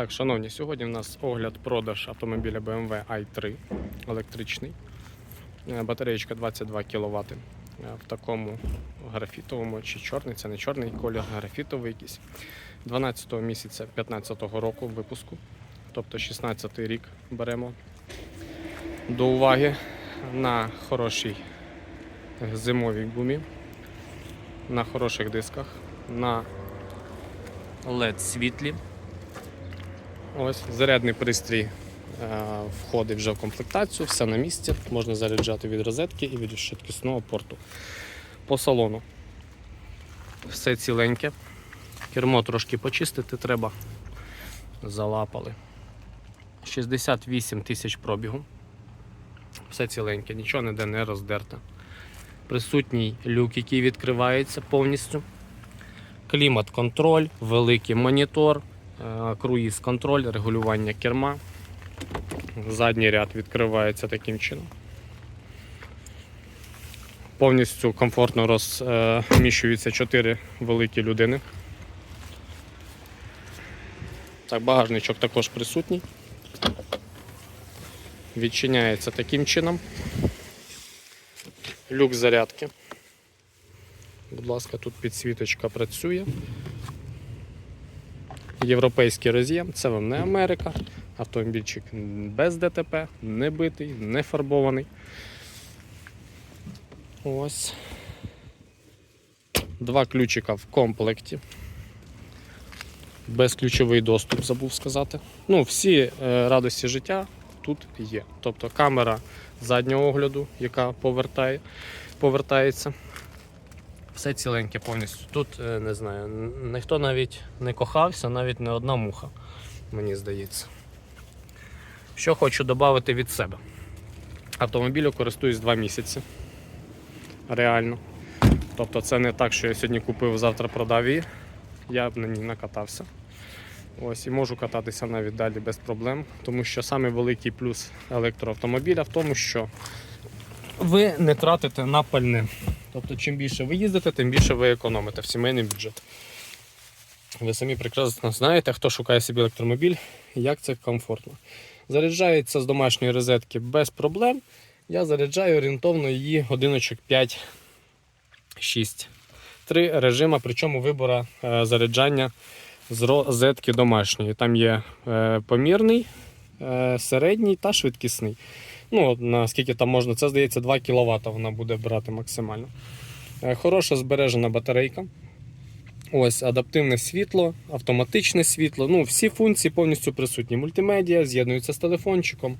Так, шановні, сьогодні в нас огляд продаж автомобіля BMW i3 електричний. Е, Батареєчка 22 кВт. В такому графітовому чи чорний, це не чорний колір, графітовий якийсь. 12 місяця 15 року випуску, тобто 16 рік беремо до уваги на хорошій зимовій гумі, на хороших дисках, на LED світлі. Ось зарядний пристрій е, входить вже в комплектацію, все на місці. Можна заряджати від розетки і від швидкісного порту. По салону. Все ціленьке. Кермо трошки почистити треба. Залапали. 68 тисяч пробігу. Все ціленьке, нічого ніде не роздерте. Присутній люк, який відкривається повністю. Клімат-контроль, великий монітор, е, круїз-контроль, регулювання керма. Задній ряд відкривається таким чином. Повністю комфортно розміщуються 4 великі людини. Так, багажничок також присутній. Відчиняється таким чином. Люк зарядки. Будь ласка, тут підсвіточка працює. Європейський роз'єм, це вам не Америка. Автомобільчик без ДТП, не битий, не фарбований. Ось. Два ключика в комплекті. Безключовий доступ, забув сказати. Ну, всі е, радості життя тут є. Тобто камера заднього огляду, яка повертає, повертається. Все ціленьке повністю. Тут е, не знаю, ніхто навіть не кохався, навіть не одна муха, мені здається. Що хочу додати від себе. Автомобілю користуюсь 2 місяці. Реально. Тобто це не так, що я сьогодні купив, завтра продав її. Я б на ній накатався. Ось і можу кататися навіть далі без проблем, тому що саме великий плюс електроавтомобіля в тому, що ви не тратите на пальне. Тобто, чим більше ви їздите, тим більше ви економите в сімейний бюджет. Ви самі прекрасно знаєте, хто шукає собі електромобіль, як це комфортно. Заряджається з домашньої розетки без проблем. Я заряджаю орієнтовно її годиночок 5-6. Три режими, причому вибора е, заряджання з розетки домашньої. Там є е, помірний, е, середній та швидкісний. Ну, наскільки там можна, це здається 2 кВт вона буде брати максимально. Е, Хороша збережена батарейка. Ось адаптивне світло, автоматичне світло. Ну, всі функції повністю присутні. Мультимедіа, з'єднуються з телефончиком.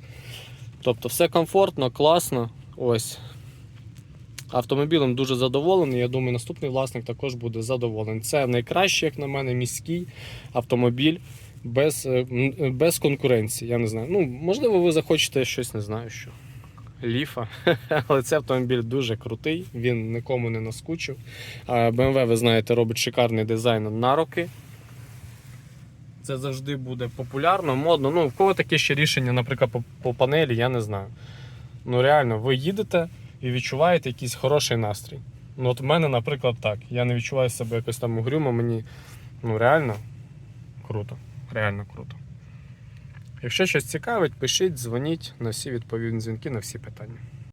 Тобто все комфортно, класно. Ось. Автомобілем дуже задоволений. Я думаю, наступний власник також буде задоволений. Це найкращий, як на мене, міський автомобіль без, е, без конкуренції. Я не знаю. Ну, можливо, ви захочете щось, не знаю що. Ліфа, але цей автомобіль дуже крутий, він нікому не наскучив. BMW, ви знаєте, робить шикарний дизайн на роки. Це завжди буде популярно, модно. Ну, в кого таке ще рішення, наприклад, по, по панелі, я не знаю. Ну, реально, ви їдете і відчуваєте якийсь хороший настрій. Ну, от в мене, наприклад, так. Я не відчуваю себе якось там угрюмо, мені ну, реально круто. Реально круто. Якщо щось цікавить, пишіть, дзвоніть на всі відповідні дзвінки на всі питання.